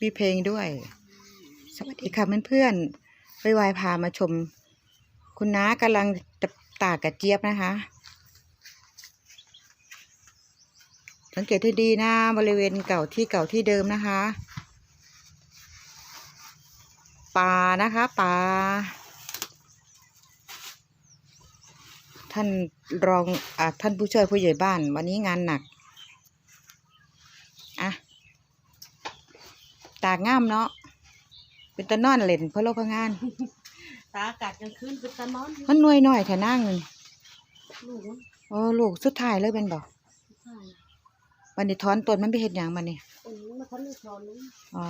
มีเพลงด้วย สวัสดีค่ะเพื่อนๆไปวายพามาชม คุณน้ากำลังจะตากกระเจี๊ยบนะคะ สังเกตให้ดีนะบริเวณเก่าที่เก่าที่เดิมนะคะป่านะคะป่าท่านรองอท่านผู้ช่วยผู้ใหญ่บ้าน วันนี้งานหนัก อะ ตากง่ามเนาะเป็นตะนอนเล่นเพราะโลกงาน ตาอากาศกลางคืนเป็นตะนอนอยู่มันหน่วยหน่อยแถนั่งนึงลูกมันโอ้ลูกสุดท้ายเลยเป็นบอกใช่วันนี้ถอนต้นมันไปเห็ดหยังมันนี่คนนี้มาทันได้ถอนนึงอ๋อ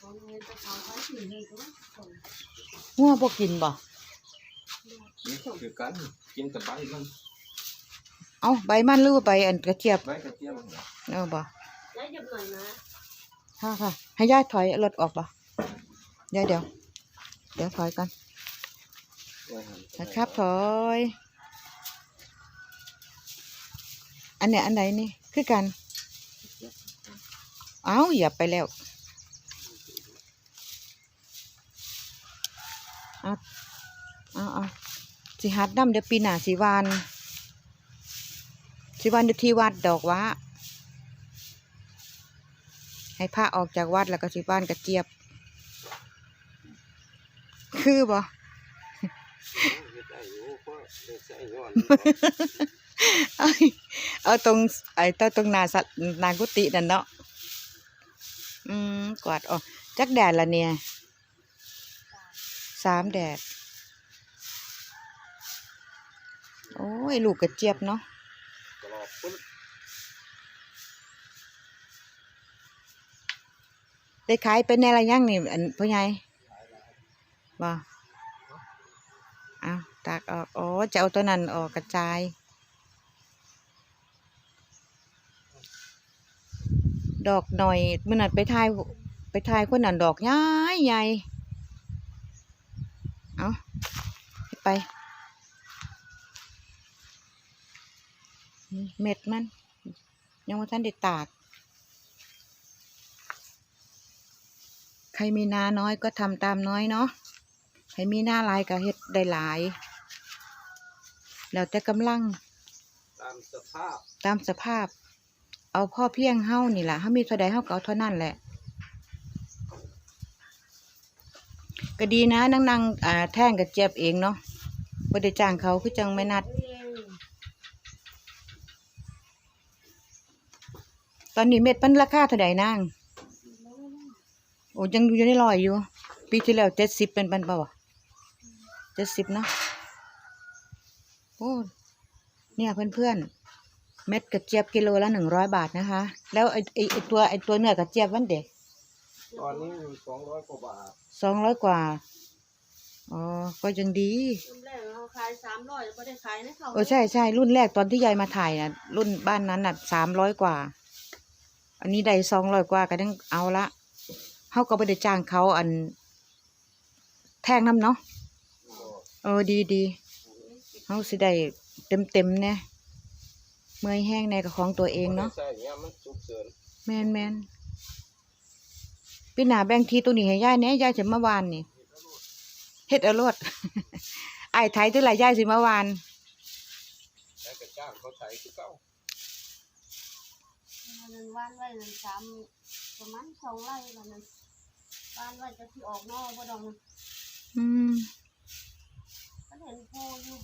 ถอนเงินจะถอนไว้สี่เลยก็ได้ถอนงัวบ่กินบ่นี่คือกันกินกับใบมันเอ้าใบมันหรือว่าใบอันกระเจี๊ยบใบกระเทียมมันเออบ่ แล้วหยิบหน่อยนะ ค่ะค่ะ ให้ย่าถอยรถออกบ่เดี๋ยวเดี๋ยว เดี๋ยวถอยกันนะครับถอย อันเนี้ยอันไหนนี่ คือกัน เอ้าอย่าไปแล้วเอาเอาเอาสิฮัดน้ำเดี๋ยวปีหน้าสิวานสิวานอยู่ที่วัดดอกหว่า ให้พระออกจากวัดแล้วก็สิบ้านกระเจี๊ยบ คือบ่เอาเอาตรงไอ้ตัวตรงนาสัตนากุฏินั่นเนาะอืมกวาดออกจักแดดละเนี่ยสามแดด โอ้ย ลูกกระเจี๊ยบเนาะ กรอบปุ๊บ ได้ขายเป็นในระยังนี่อันพ่อใหญ่บ่เอาตากออกอ๋อจะเอาตัวนั้นออกกระจายดอกหน่อยมื่อนั้นไปถ่ายไปถ่ายคนนั้นดอกใหญ่ใหญ่เอาไป เม็ดมัน ยังว่าท่านได้ตาก ใค รมีนาน้อยก็ทำตามน้อยเนาะใครมีหน้าหลายก็เฮ็ดได้หลาย แล้วแต่กำลัง ตามสภาพ ตามสภาพ เอาพ่อเพียงเฮานี่ล่ะเฮามีเท่าใดเฮาก็เอาเท่านั้นแหละ ก็ดีนะนั่งนั่งๆอ่าแท่งกับเจ็บเองเนาะบ่ได้จ้างเขาคือจังไม่นัดเองตอนนี้เม็ดมันราคาเท่าใดนาง โอ้ยังอยู่ในร้อยอยู่ ปีที่แล้วเจ็ดสิบเป็นปันเปล่าวะเจ็ดสิบเนาะโอ้เนี่ยเพื่อนๆเม็ดกระเจี๊ยบกิโลละหนึ่งร้อยบาทนะคะ แล้วไอไอไอตัวไอตัวเนื้อกระเจี๊ยบวันเด็กตอนนี้สองร้อยกว่าบาทสองร้อยกว่าอ๋อก็ยังดีรุ่นแรกเราขายสามร้อยแล้วก็ได้ขายนะเขาเออใช่ใช่รุ่นแรกตอนที่ยายมาถ่ายน่ะรุ่นบ้านนั้นน่ะสามร้อยกว่า อันนี้ได้สองร้อยกว่าก็ต้องเอาละ เขาก็ไม่ได้จ้างเขาอัน แท่งน้ำเนาะเออดีดีเขาสิได้เต็มเต็มๆเนี่ยเมื่อยแห้งในกับของตัวเองเนาะใช่เนี่ยมันสุกเสริญแมนแมนพี่หนาแบ่งทีตัวนี้ให้ย่ายเนี่ยย่ายจะมาวานนี่เฮ็ดเอารดไอ้ายไทยตัวไรย่ายสิมาวานแล้วก็จ้างเขาไถคือเก่าเงินว่านไว้เงินสามประมาณสองไร่ละนั้น ว่านไว้จะที่ออกนอกบ่ดองอืมก็เห็นโพอยู่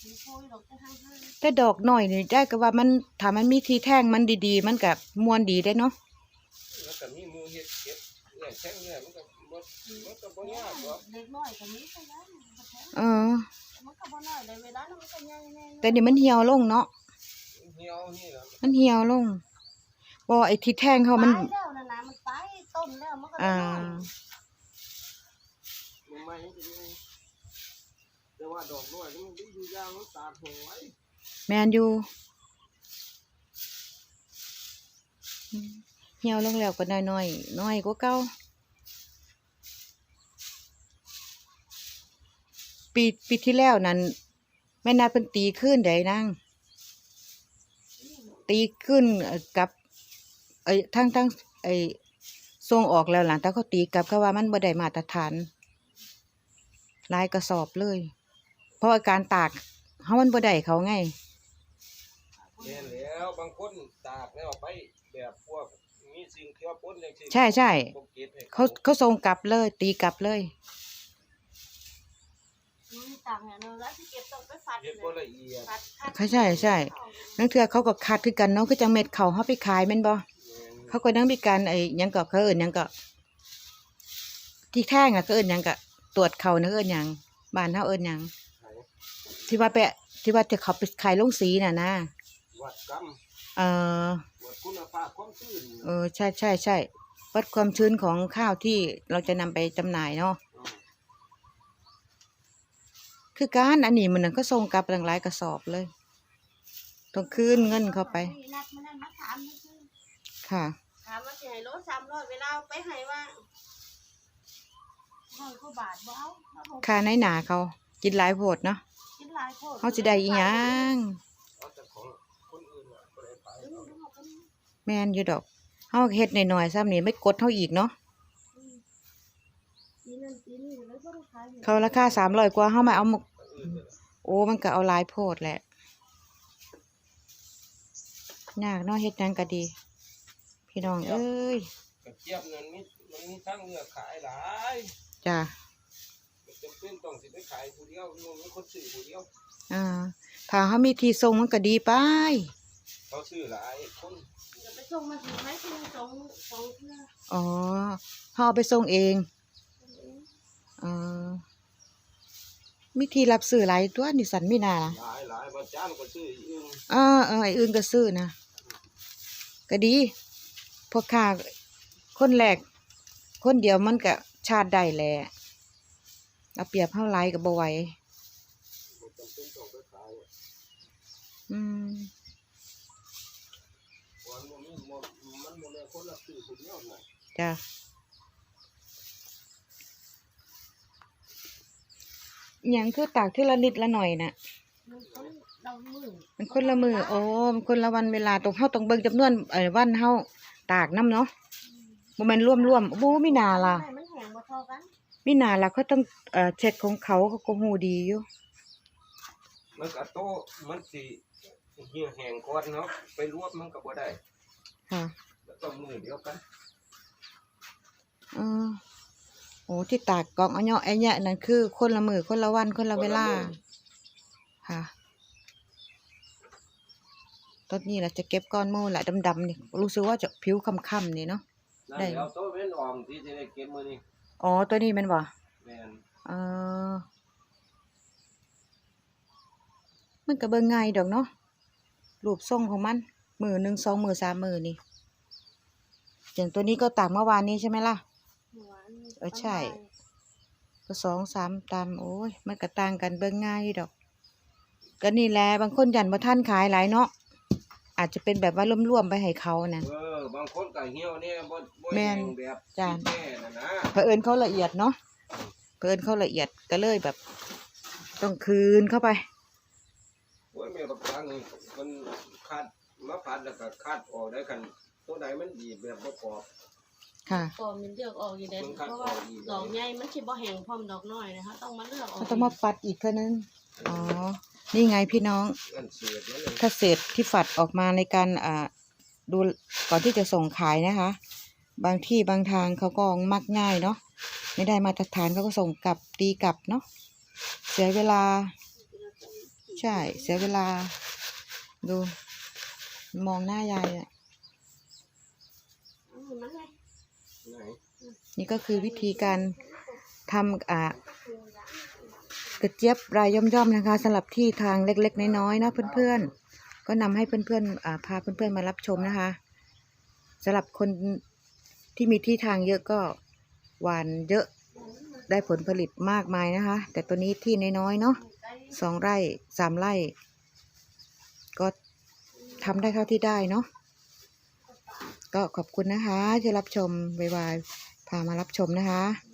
เห็นโพอยู่ดอกจะห้างห้างแต่ดอกหน่อยนี่ได้ก็ว่ามันถ้ามันมีทีแท่งมันดีๆ มันกับมวนดีได้เนาะแล้วก็มีหมูเห็ดเห็ดเนี่ยแท่งเนี่ยมันก็บ่มันก็บ่ยากหรอกเล็กน้อยก็มีก็ได้มันก็แพงเออมันก็บ่น้อยเลยเวลานั้นมันก็ใหญ่แน่แต่นี่มันเหี่ยวลงเนาะเหี่ยวนี่แหละมันเหี่ยวลง บ่ไอ้ที่แท่งเขามัน ตายแล้วนะนะมันตายต้นแล้วมันก็ได้อ่าน้อยมันไม่เป็นไงแต่ว่าดอกน้อยมันดีอยู่ยางมันตากหงไว้แมนอยู่อืมเหี่ยวลงแล้วก็น้อยๆน้อยกว่าเก่าปีปีที่แล้วนั้นแม่นาเป็นตีขึ้นได้นั่งตีขึ้นเอ่อกับไอ้ทั้งทั้งไอ้ส่งออกแล้วหลังแต่เขาตีกลับเขาว่ามันบ่ได้มาตรฐานหลายกระสอบเลย เพราะว่าการตากเฮามันบ่ได้เขาไงแม่นแล้วบางคนตากแล้วไปแบบพวกมีสิ่งเกี่ยวปนจังซี่ใช่ใช่บ่ก็บให้เขาเขาส่งกลับเลย ตีกลับเลยมันมีต่างเนี่ยเนอะแล้วที่เก็บต้องไปฟัดเฮ็ดบ่ละเอียดฟัดคัดเขาใช่ใช่นั่นเถื่อเขาก็คัดคือกันเนาะคือจังเม็ดเขาเฮาไปขายแม่นบ่แม่น เขาก็นั่งมีการไอ้หยังก็เขาเอิ้นหยังก็ที่แท่งอะเขาเอิ้นหยังก็ตรวจเขานะเอิ้นหยังบ้านเฮาเอิ้นหยังไผที่ว่าไปที่ว่าจะเขาไปขายลงสีน่ะนะวัดกรรมเออวัดคุณภาพความชื้นเออใช่ใช่ใช่วัดความชื้นของข้าวที่เราจะนำไปจำหน่ายเนาะอืมคือการอันนี้มันนะก็ส่งกลับตั้งหลายกระสอบเลย ต้องคืนเงินเข้าไป คือค่ะ ถามว่าสิให้โลสามร้อยเวลาเอาไปให้ว่าร้อยกว่าบาทบ่เอาแล้วผมค่าในหนาเขา กินหลายโพดเนาะกินหลายโพดเขาสิได้อีหยังเอาแต่ของคนอื่นน่ะบ่ได้ไปอืมเอาเอาไปนี่แม่นอยู่ดอกเฮาเฮ็ดหน่อยๆซ้ำนี่ไม่กดเฮาอีกเนาะอืมปีนั้นปีนี้เลยบ่ได้ขายเขาราคาสามร้อยกว่าเฮามาเอาหมกคนอื่นน่ะโอ้มันก็เอาหลายโพดแหละยากเนาะเฮ็ดหยังก็ดี พี่น้องเอ้ยกระเจี๊ยบนั่นมีมันมีทั้งเนื้อขายหลายจ้ะบ่จำเป็นต้องสิไปขายผู้เดียวมันมีคนซื้อผู้เดียวอ่าถ้าเฮามีที่ส่งมันก็ดีไปเขาซื้อหลายคนเดี๋ยวไปส่งมาถึงไหมคือส่งส่งเพื่ออ๋อเฮาเอาไปส่งเองเออมีที่รับซื้อหลายตัวนี่สันมีนาล่ะหลายหลายบางจานก็ซื้ออีกอื่นเออเออไอ้อื่นก็ซื้อนะก็ดี พวกข้าคนแรกคนเดียวมันก็ชาติได้แหละเอาเปรียบเฮาหลายก็บ่ไหวายอืมเพราะมันมีบ่มันบ่ได้ะอผู้เดียวน่ะจ้ะอหยังคือตากที่ละนิดละหน่อยน่ะมันคนเรามือมันคนละมือโอ้มันคนละวันเวลาตรงเฮาต้องเบิ่งจำนวนเอ่อวันเฮา ตากน้ำเนาะบ่แม่นรวมๆโอ้มีนาล่ะให้มันแห้งบ่เท่ากันมีนาล่ะเขาต้องเอ่อเช็คของเขาเขาก็ฮู้ดีอยู่มันก็โตมันสิเหี่ยวแห้งก่อนเนาะไปรวบมันก็บ่ได้ค่ะแล้วต้องมือเดียวกันเออโอ้ที่ตากกองเอาเนาะไอ้เนี่ยนั่นคือ คนละมือคนละวันคนละเวลาค่ะ ตอนนี้เราจะเก็บก้อนมูลแหละดำๆนี่รู้สึกว่าจะผิวค่ำๆนี่เนาะนั่นได้เดี๋ยวโตเว้นออมที่จะได้เก็บมื้อนี้อ๋อตัวนี้แมันบ่แม่นเออมันก็เบิ่งง่ายดอกเนาะรูปทรงของมันมือหนึ่งสองมือสามมือนี่อย่างตัวนี้ก็ตากเมื่อวานนี้ใช่ไหมล่ะ หัวนี่เออใช่ก็สองสามตามโอ้ยมันก็ต่างกันเบิ่งง่ายอยู่ดอก ก็นี่แหละบางคนยันบ่ท่านขายหลายเนาะ อาจจะเป็นแบบว่าร่วมๆไปให้เขานะ เออบางคนก็เหี่ยวเนี่ยบ่บ่แม่แห้นงแบบจ้ะที่แม่น่ะนะเผอิญเขาละเอียดเนาะเผอิญเขาละเอียดก็เลยแบบ ต้องคืนเข้าไป โอ้ยแม่บักตังนี่มันคัดมาพัดแล้วก็คัดออกได้กันตัวใดมันดีแบบบ่กรอบ ค่ะก็มันเลือกออกอยู่เด้มันคัดเพราะว่าออกอยู่ ดอกใหญ่มันสิบ่แห้งพร้อมดอกน้อยนะคะต้องมาเลือกออกเขาต้องมาปัดอีกเท่านึงอ๋อ นี่ไงพี่น้อง ถ้าเศษที่ฝัดออกมาในการอ่าดูก่อนที่จะส่งขายนะคะ บางที่บางทางเขาก็มักง่ายเนาะไม่ได้มาตรฐานเขาก็ส่งกลับตีกลับเนาะเสียเวลา ใช่ เสียเวลา ดู มองหน้ายายอะนี่ก็คือวิธีการทำอ่า กระเจี๊ยบรายย่อมๆนะคะสำหรับที่ทางเล็กๆน้อยๆนะเพื่อนๆ ก็นำให้เพื่อนๆพาเพื่อนๆมารับชมนะคะสำหรับคนที่มีที่ทางเยอะก็หวานเยอะได้ผลผลิตมากมายนะคะ แต่ตัวนี้ที่น้อยๆเนาะสองไร่สามไร่ ก็ทำได้เท่าที่ได้เนาะก็ขอบคุณนะคะที่รับชมบายบายพามารับชมนะคะ